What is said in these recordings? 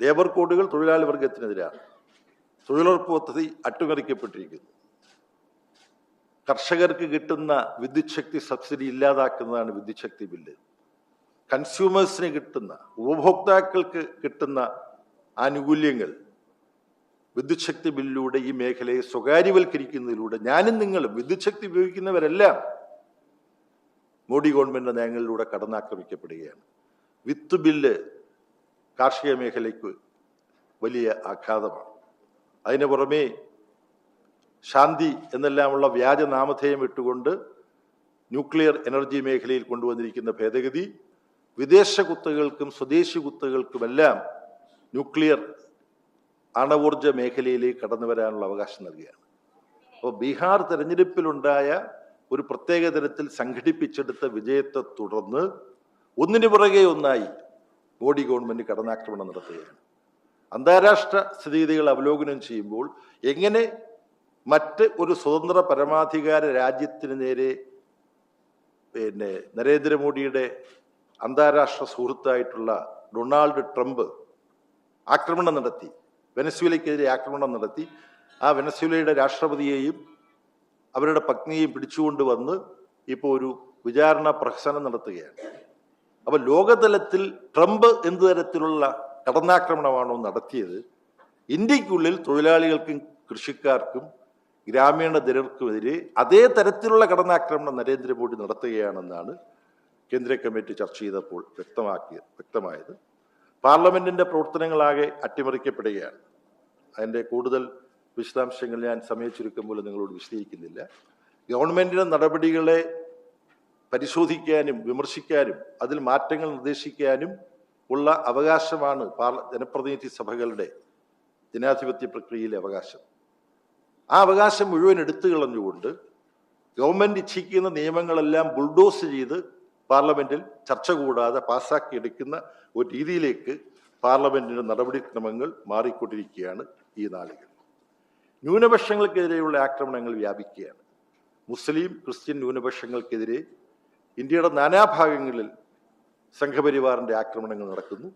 Labour കോഡുകൾ തൊഴിലാളി വർഗത്തിനെതിരാണ്. തൊഴിലുറപ്പ് പദ്ധതി അട്ടിമറിക്കപ്പെട്ടിരിക്കുന്നു. കർഷകർക്ക് കിട്ടുന്ന വിദ്യുത് ശക്തി സബ്സിഡി ഇല്ലാതാക്കുന്നതാണ് വിദ്യുത് ശക്തി ബില്ല്. കൺസ്യൂമേഴ്സിന് കിട്ടുന്ന ഉപഭോക്താക്കൾക്ക് കിട്ടുന്ന ആനുകൂല്യങ്ങൾ വിദ്യുത് ശക്തി ബില്ലിലൂടെ ഈ മേഖലയെ സ്വകാര്യവൽക്കരിക്കുന്നതിലൂടെ ഞാനും നിങ്ങളും വിദ്യുത് ശക്തി ഉപയോഗിക്കുന്നവരെല്ലാം മോഡി ഗവൺമെന്റിന്റെ നയങ്ങളിലൂടെ കടന്നാക്രമിക്കപ്പെടുകയാണ്. വിത്ത് ബില്ല് കാർഷിക മേഖലയ്ക്ക് വലിയ ആഘാതമാണ്. അതിന് പുറമേ ശാന്തി എന്നെല്ലാമുള്ള വ്യാജ നാമധേയം ഇട്ടുകൊണ്ട് ന്യൂക്ലിയർ എനർജി മേഖലയിൽ കൊണ്ടുവന്നിരിക്കുന്ന ഭേദഗതി വിദേശ കുത്തകൾക്കും സ്വദേശി കുത്തകൾക്കുമെല്ലാം ന്യൂക്ലിയർ അണവോർജ മേഖലയിലേക്ക് കടന്നു വരാനുള്ള അവകാശം നൽകുകയാണ്. അപ്പോൾ ബീഹാർ തെരഞ്ഞെടുപ്പിലുണ്ടായ ഒരു പ്രത്യേക തരത്തിൽ സംഘടിപ്പിച്ചെടുത്ത വിജയത്തെ തുടർന്ന് ഒന്നിനു പുറകെ ഒന്നായി മോഡി ഗവൺമെന്റ് കടന്നാക്രമണം നടത്തുകയാണ്. അന്താരാഷ്ട്ര സ്ഥിതിഗതികൾ അവലോകനം ചെയ്യുമ്പോൾ എങ്ങനെ മറ്റ് ഒരു സ്വതന്ത്ര പരമാധികാര രാജ്യത്തിന് നേരെ പിന്നെ നരേന്ദ്രമോദിയുടെ അന്താരാഷ്ട്ര സുഹൃത്തായിട്ടുള്ള ഡൊണാൾഡ് ട്രംപ് ആക്രമണം നടത്തി വെനസ്വേലയ്ക്കെതിരെ ആക്രമണം നടത്തി ആ വെനസ്വേലയുടെ രാഷ്ട്രപതിയെയും അവരുടെ പത്നിയെയും പിടിച്ചുകൊണ്ട് വന്ന് ഇപ്പോൾ ഒരു വിചാരണ പ്രഹസനം നടത്തുകയാണ്. അപ്പൊ ലോകതലത്തിൽ ട്രംപ് എന്ത് തരത്തിലുള്ള കടന്നാക്രമണമാണോ നടത്തിയത് ഇന്ത്യക്കുള്ളിൽ തൊഴിലാളികൾക്കും കൃഷിക്കാർക്കും ഗ്രാമീണ ദരിദ്രർക്കുമെതിരെ അതേ തരത്തിലുള്ള കടന്നാക്രമണം നരേന്ദ്രമോദി നടത്തുകയാണെന്നാണ് കേന്ദ്ര കമ്മിറ്റി ചർച്ച ചെയ്തപ്പോൾ വ്യക്തമാക്കിയ വ്യക്തമായത്. പാർലമെന്റിന്റെ പ്രവർത്തനങ്ങളാകെ അട്ടിമറിക്കപ്പെടുകയാണ്. അതിന്റെ കൂടുതൽ വിശദാംശങ്ങൾ ഞാൻ സമയച്ചുരുക്കം പോലും നിങ്ങളോട് വിശദീകരിക്കുന്നില്ല. ഗവൺമെന്റിന്റെ നടപടികളെ പരിശോധിക്കാനും വിമർശിക്കാനും അതിൽ മാറ്റങ്ങൾ നിർദ്ദേശിക്കാനും ഉള്ള അവകാശമാണ് ജനപ്രതിനിധി സഭകളുടെ ജനാധിപത്യ പ്രക്രിയയിലെ അവകാശം. ആ അവകാശം മുഴുവൻ എടുത്തു കളഞ്ഞുകൊണ്ട് ഗവൺമെന്റ് ഇച്ഛിക്കുന്ന നിയമങ്ങളെല്ലാം ബുൾഡോസ് ചെയ്ത് പാർലമെന്റിൽ ചർച്ച കൂടാതെ പാസ്സാക്കി എടുക്കുന്ന ഒരു രീതിയിലേക്ക് പാർലമെന്റിന്റെ നടപടിക്രമങ്ങൾ മാറിക്കൊണ്ടിരിക്കുകയാണ് ഈ നാളുകൾ ന്യൂനപക്ഷങ്ങൾക്കെതിരെയുള്ള ആക്രമണങ്ങൾ വ്യാപിക്കുകയാണ്. മുസ്ലിം ക്രിസ്ത്യൻ ന്യൂനപക്ഷങ്ങൾക്കെതിരെ ഇന്ത്യയുടെ നാനാഭാഗങ്ങളിൽ സംഘപരിവാറിന്റെ ആക്രമണങ്ങൾ നടക്കുന്നു.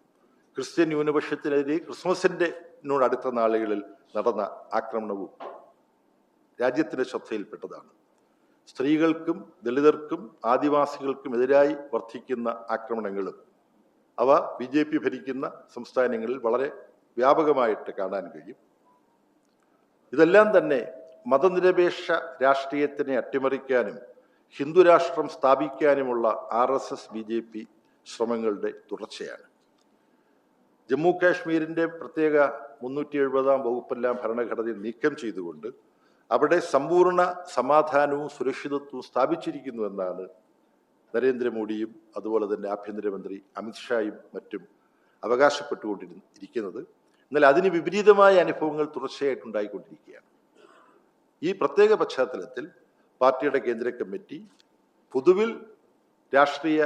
ക്രിസ്ത്യൻ ന്യൂനപക്ഷത്തിനെതിരെ ക്രിസ്മസിന്റെ നോട് അടുത്ത നാളുകളിൽ നടന്ന ആക്രമണവും രാജ്യത്തിന്റെ ശ്രദ്ധയിൽപ്പെട്ടതാണ്. സ്ത്രീകൾക്കും ദളിതർക്കും ആദിവാസികൾക്കും എതിരായി വർദ്ധിക്കുന്ന ആക്രമണങ്ങളും അവ ബി ജെ പി ഭരിക്കുന്ന സംസ്ഥാനങ്ങളിൽ വളരെ വ്യാപകമായിട്ട് കാണാൻ കഴിയും. ഇതെല്ലാം തന്നെ മതനിരപേക്ഷ രാഷ്ട്രീയത്തിനെ അട്ടിമറിക്കാനും ഹിന്ദുരാഷ്ട്രം സ്ഥാപിക്കാനുമുള്ള R S S B J P ശ്രമങ്ങളുടെ തുടർച്ചയാണ്. ജമ്മു കാശ്മീരിന്റെ പ്രത്യേക മുന്നൂറ്റി എഴുപതാം വകുപ്പെല്ലാം ഭരണഘടനയിൽ നീക്കം ചെയ്തുകൊണ്ട് അവിടെ സമ്പൂർണ സമാധാനവും സുരക്ഷിതത്വവും സ്ഥാപിച്ചിരിക്കുന്നു എന്നാണ് നരേന്ദ്രമോദിയും അതുപോലെ തന്നെ ആഭ്യന്തരമന്ത്രി അമിത്ഷായും മറ്റും അവകാശപ്പെട്ടുകൊണ്ടിരിക്കുന്നത്. എന്നാൽ അതിന് വിപരീതമായ അനുഭവങ്ങൾ തുടർച്ചയായിട്ടുണ്ടായിക്കൊണ്ടിരിക്കുകയാണ്. ഈ പ്രത്യേക പശ്ചാത്തലത്തിൽ പാർട്ടിയുടെ കേന്ദ്ര കമ്മിറ്റി പൊതുവിൽ രാഷ്ട്രീയ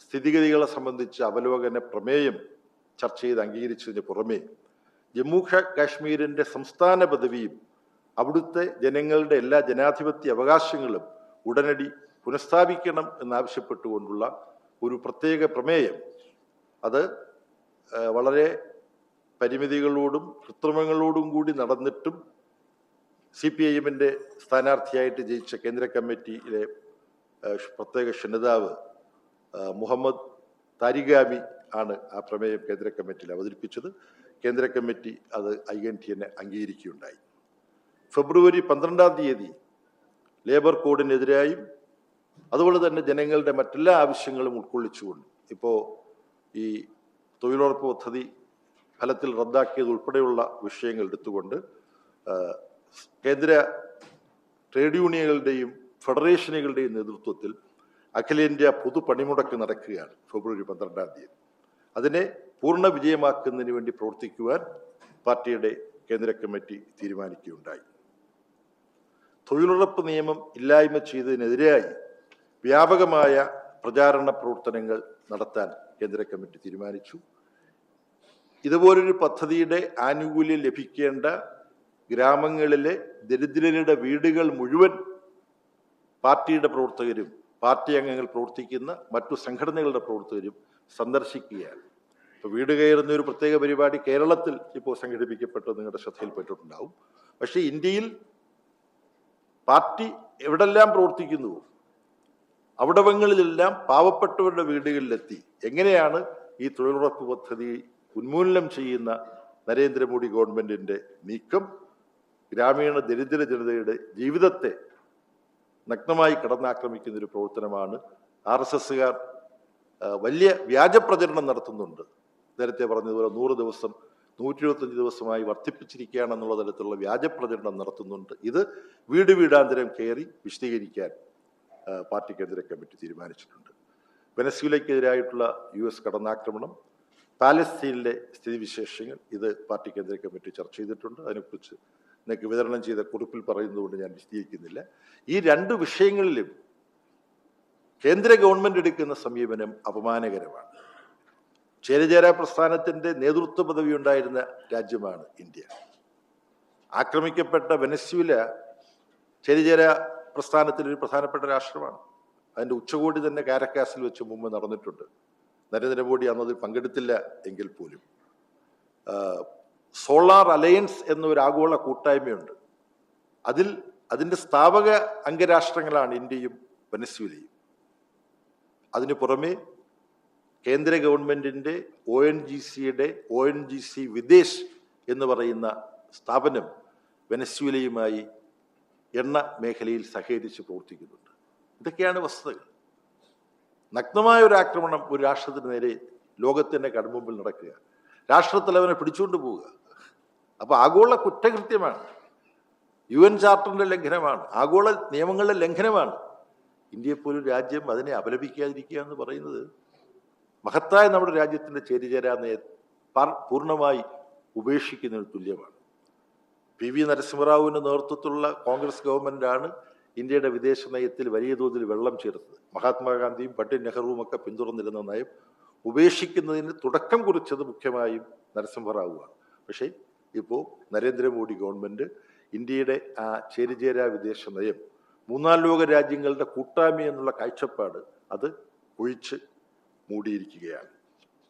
സ്ഥിതിഗതികളെ സംബന്ധിച്ച് അവലോകന പ്രമേയം ചർച്ച ചെയ്ത് അംഗീകരിച്ചതിന് പുറമേ ജമ്മു കാശ്മീരിന്റെ സംസ്ഥാന പദവിയും അവിടുത്തെ ജനങ്ങളുടെ എല്ലാ ജനാധിപത്യ അവകാശങ്ങളും ഉടനടി പുനഃസ്ഥാപിക്കണം എന്നാവശ്യപ്പെട്ടുകൊണ്ടുള്ള ഒരു പ്രത്യേക പ്രമേയം. അത് വളരെ പരിമിതികളോടും കൃത്രിമങ്ങളോടും കൂടി നടന്നിട്ടും സി പി ഐ എമ്മിന്റെ സ്ഥാനാർത്ഥിയായിട്ട് ജയിച്ച കേന്ദ്ര കമ്മിറ്റിയിലെ പ്രത്യേക ക്ഷണിതാവ് മുഹമ്മദ് താരിഗാമി ആണ് ആ പ്രമേയം കേന്ദ്ര കമ്മിറ്റിയിൽ അവതരിപ്പിച്ചത്. കേന്ദ്ര കമ്മിറ്റി അത് ഐ എൻ ടി എന്നെ അംഗീകരിക്കുകയുണ്ടായി. ഫെബ്രുവരി പന്ത്രണ്ടാം തീയതി ലേബർ കോഡിനെതിരായും അതുപോലെ തന്നെ ജനങ്ങളുടെ മറ്റെല്ലാ ആവശ്യങ്ങളും ഉൾക്കൊള്ളിച്ചുകൊണ്ട് ഇപ്പോൾ ഈ തൊഴിലുറപ്പ് പദ്ധതി ഫലത്തിൽ റദ്ദാക്കിയത് ഉൾപ്പെടെയുള്ള വിഷയങ്ങൾ എടുത്തുകൊണ്ട് കേന്ദ്ര ട്രേഡ് യൂണിയനുകളുടെയും ഫെഡറേഷനുകളുടെയും നേതൃത്വത്തിൽ അഖിലേന്ത്യാ പൊതുപണിമുടക്ക് നടക്കുകയാണ് ഫെബ്രുവരി പന്ത്രണ്ടാം തീയതി. അതിനെ പൂർണ വിജയമാക്കുന്നതിന് വേണ്ടി പ്രവർത്തിക്കുവാൻ പാർട്ടിയുടെ കേന്ദ്ര കമ്മിറ്റി തീരുമാനിക്കുകയുണ്ടായി. തൊഴിലുറപ്പ് നിയമം ഇല്ലായ്മ ചെയ്തതിനെതിരായി വ്യാപകമായ പ്രചാരണ പ്രവർത്തനങ്ങൾ നടത്താൻ കേന്ദ്ര കമ്മിറ്റി തീരുമാനിച്ചു. ഇതുപോലൊരു പദ്ധതിയുടെ ആനുകൂല്യം ലഭിക്കേണ്ട ഗ്രാമങ്ങളിലെ ദരിദ്രരുടെ വീടുകൾ മുഴുവൻ പാർട്ടിയുടെ പ്രവർത്തകരും പാർട്ടി അംഗങ്ങൾ പ്രവർത്തിക്കുന്ന മറ്റു സംഘടനകളുടെ പ്രവർത്തകരും സന്ദർശിക്കുകയാണ്. ഇപ്പോൾ വീട് കയറുന്ന ഒരു പ്രത്യേക പരിപാടി കേരളത്തിൽ ഇപ്പോൾ സംഘടിപ്പിക്കപ്പെട്ടത് നിങ്ങളുടെ ശ്രദ്ധയിൽപ്പെട്ടിട്ടുണ്ടാവും പക്ഷേ ഇന്ത്യയിൽ പാർട്ടി എവിടെല്ലാം പ്രവർത്തിക്കുന്നുവോ അവിടവങ്ങളിലെല്ലാം പാവപ്പെട്ടവരുടെ വീടുകളിലെത്തി എങ്ങനെയാണ് ഈ തൊഴിലുറപ്പ് പദ്ധതി ഉന്മൂലനം ചെയ്യുന്ന നരേന്ദ്രമോദി ഗവൺമെന്റിന്റെ നീക്കം? ഗ്രാമീണ ദരിദ്ര ജനതയുടെ ജീവിതത്തെ നഗ്നമായി കടന്നാക്രമിക്കുന്ന ഒരു പ്രവർത്തനമാണ് ആർ എസ് എസ്സുകാർ വലിയ വ്യാജ പ്രചരണം നടത്തുന്നുണ്ട്. നേരത്തെ പറഞ്ഞതുപോലെ നൂറ് ദിവസം നൂറ്റി ഇരുപത്തഞ്ച് ദിവസമായി വർദ്ധിപ്പിച്ചിരിക്കുകയാണെന്നുള്ള തരത്തിലുള്ള വ്യാജ പ്രചരണം നടത്തുന്നുണ്ട്. ഇത് വീട് വീടാന്തരം കയറി വിശദീകരിക്കാൻ പാർട്ടി കേന്ദ്ര കമ്മിറ്റി തീരുമാനിച്ചിട്ടുണ്ട്. വെനസ്യൂലയ്ക്കെതിരായിട്ടുള്ള യു എസ് കടന്നാക്രമണം പാലസ്തീനിലെ സ്ഥിതിവിശേഷങ്ങൾ ഇത് പാർട്ടി കേന്ദ്ര കമ്മിറ്റി ചർച്ച ചെയ്തിട്ടുണ്ട്. അതിനെക്കുറിച്ച് നിങ്ങൾക്ക് വിതരണം ചെയ്ത കുറിപ്പിൽ പറയുന്നതുകൊണ്ട് ഞാൻ വിശദീകരിക്കുന്നില്ല. ഈ രണ്ട് വിഷയങ്ങളിലും കേന്ദ്ര ഗവൺമെന്റ് എടുക്കുന്ന സമീപനം അപമാനകരമാണ്. ചേരചേര പ്രസ്ഥാനത്തിന്റെ നേതൃത്വ പദവി ഉണ്ടായിരുന്ന രാജ്യമാണ് ഇന്ത്യ. ആക്രമിക്കപ്പെട്ട വെനസ്യൂല ചേരിചേര പ്രസ്ഥാനത്തിൽ ഒരു പ്രധാനപ്പെട്ട രാഷ്ട്രമാണ്. അതിന്റെ ഉച്ചകോടി തന്നെ കാരക്കാസിൽ വെച്ച് മുമ്പ് നടന്നിട്ടുണ്ട്. നരേന്ദ്രമോദി അന്നതിൽ പങ്കെടുത്തില്ല എങ്കിൽ പോലും. സോളാർ അലയൻസ് എന്നൊരു ആഗോള കൂട്ടായ്മയുണ്ട്. അതിൽ അതിന്റെ സ്ഥാപക അംഗരാഷ്ട്രങ്ങളാണ് ഇന്ത്യയും വെനസ്വേലയും. അതിനു പുറമെ കേന്ദ്ര ഗവൺമെന്റിന്റെ ഒ എൻ ജി സിയുടെ O N G C Videsh എന്ന് പറയുന്ന സ്ഥാപനം വെനസ്വേലയുമായി എണ്ണ മേഖലയിൽ സഹകരിച്ച് പ്രവർത്തിക്കുന്നുണ്ട്. ഇതൊക്കെയാണ് വസ്തുതകൾ. നഗ്നമായ ഒരു ആക്രമണം ഒരു രാഷ്ട്രത്തിന് നേരെ ലോകത്തിന്റെ കൺമുമ്പിൽ നടക്കുക രാഷ്ട്രത്തലവനെ പിടിച്ചുകൊണ്ട് പോവുക. അപ്പോൾ ആഗോള കുറ്റകൃത്യമാണ്. യു എൻ ചാർട്ടറിന്റെ ലംഘനമാണ്. ആഗോള നിയമങ്ങളുടെ ലംഘനമാണ്. ഇന്ത്യയെപ്പോലും രാജ്യം അതിനെ അപലപിക്കാതിരിക്കുക എന്ന് പറയുന്നത് മഹത്തായ നമ്മുടെ രാജ്യത്തിന്റെ ചേരിചേരാ നയ പൂർണമായി ഉപേക്ഷിക്കുന്നതിന് തുല്യമാണ്. പി വി നരസിംഹറാവുവിന്റെ നേതൃത്വത്തിലുള്ള കോൺഗ്രസ് ഗവൺമെന്റാണ് ഇന്ത്യയുടെ വിദേശ നയത്തിൽ വലിയ തോതിൽ വെള്ളം ചേർത്തത്. മഹാത്മാഗാന്ധിയും പണ്ഡിറ്റ് നെഹ്റുവും ഒക്കെ പിന്തുടർന്നിരുന്ന നയം ഉപേക്ഷിക്കുന്നതിന് തുടക്കം കുറിച്ചത് മുഖ്യമായും നരസിംഹറാവുവാണ്. പക്ഷേ ഇപ്പോൾ നരേന്ദ്രമോദി ഗവൺമെന്റ് ഇന്ത്യയുടെ ആ ചേരിചേരാ വിദേശ നയം മൂന്നാം ലോക രാജ്യങ്ങളുടെ കൂട്ടായ്മ എന്നുള്ള കാഴ്ചപ്പാട് അത് ഒഴിച്ച് മൂടിയിരിക്കുകയാണ്.